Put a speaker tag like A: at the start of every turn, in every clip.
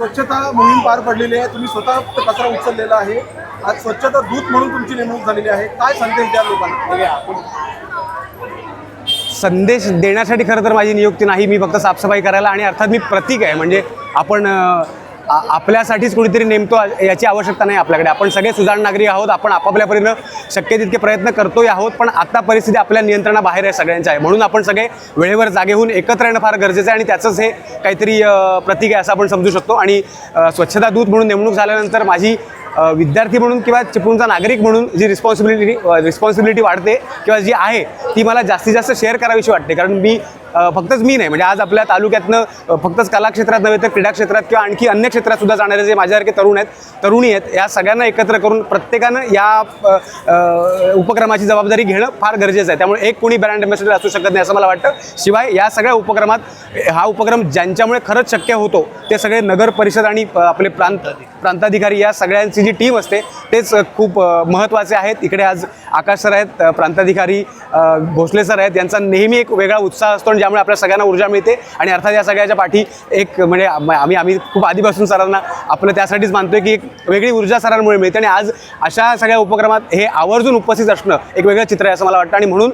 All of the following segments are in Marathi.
A: स्वच्छता मोहीम पार पडलेली आहे. तुम्ही स्वतः कचरा उचललेला आहे. आज स्वच्छता दूत म्हणून तुमची नेमणूक झालेली आहे. काय संदेश द्या लोकांना?
B: म्हणजे संदेश देण्यासाठी खरं तर माझी नियुक्ती नाही. मी फक्त साफसफाई करायला आणि अर्थात मी प्रतीक आहे. म्हणजे आपण आपल्यासाठीच कुणीतरी नेमतो याची आवश्यकता नाही आपल्याकडे. आपण सगळे सुजाण नागरिक आहोत आपण आपापल्या परीनं शक्य तितके प्रयत्न करतोय आहोत पण आता परिस्थिती आपल्या नियंत्रणाबाहेर आहे सगळ्यांच्या आहे. म्हणून आपण सगळे वेळेवर जागे होऊन एकत्र येणं फार गरजेचं आहे आणि त्याचंच हे काहीतरी प्रतीक आहे असं आपण समजू शकतो. आणि स्वच्छता दूत म्हणून नेमणूक झाल्यानंतर माझी विद्यार्थी म्हणून किंवा चिपळूणचा नागरिक म्हणून जी रिस्पॉन्सिबिलिटी रिस्पॉन्सिबिलिटी वाढते किंवा जी आहे ती मला जास्तीत जास्त शेअर करावीशी वाटते. कारण मी फक्तच मी नाही. म्हणजे आज आपल्या तालुक्यातनं फक्तच कला क्षेत्रात नव्हे तर क्रीडा क्षेत्रात किंवा आणखी अन्य क्षेत्रात सुद्धा जाणारे जे माझ्यासारखे तरुण आहेत तरुणी आहेत या सगळ्यांना एकत्र करून प्रत्येकानं या उपक्रमाची जबाबदारी घेणं फार गरजेचं आहे. त्यामुळे एक कोणी ब्रँड अँबॅसेडर असू शकत नाही असं मला वाटतं. शिवाय या सगळ्या उपक्रमात हा उपक्रम ज्यांच्यामुळे खरंच शक्य होतो ते सगळे नगर परिषद आणि आपले प्रांत प्रांताधिकारी या सगळ्यांची जी टीम असते तेच खूप महत्त्वाचे आहेत. इकडे आज आकाश सर आहेत प्रांताधिकारी भोसले सर आहेत यांचा नेहमी एक वेगळा उत्साह असतो आणि ज्यामुळे आपल्या सगळ्यांना ऊर्जा मिळते. आणि अर्थात या सगळ्याच्या पाठी एक म्हणजे आम्ही आम्ही खूप आधीपासून सरांना आपलं त्यासाठीच मानतोय की एक वेगळी ऊर्जा सरांमुळे मिळते. आणि आज अशा सगळ्या उपक्रमात हे आवर्जून उपस्थित असणं एक वेगळं चित्र आहे असं मला वाटतं. आणि म्हणून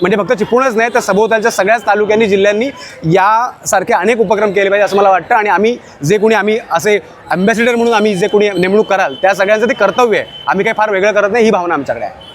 B: म्हणजे फक्त चिपळूणच नाही तर सभोवतालच्या सगळ्याच तालुक्यांनी जिल्ह्यांनी यासारखे अनेक उपक्रम केले पाहिजे असं मला वाटतं. आणि आम्ही जे कोणी आम्ही असे अँबॅसिडर म्हणून आम्ही जे कोणी नेमणूक कराल त्या सगळ्यांचं ते कर्तव्य आहे. आम्ही काही फार वेगळं करत नाही ही भावना आमच्याकडे आहे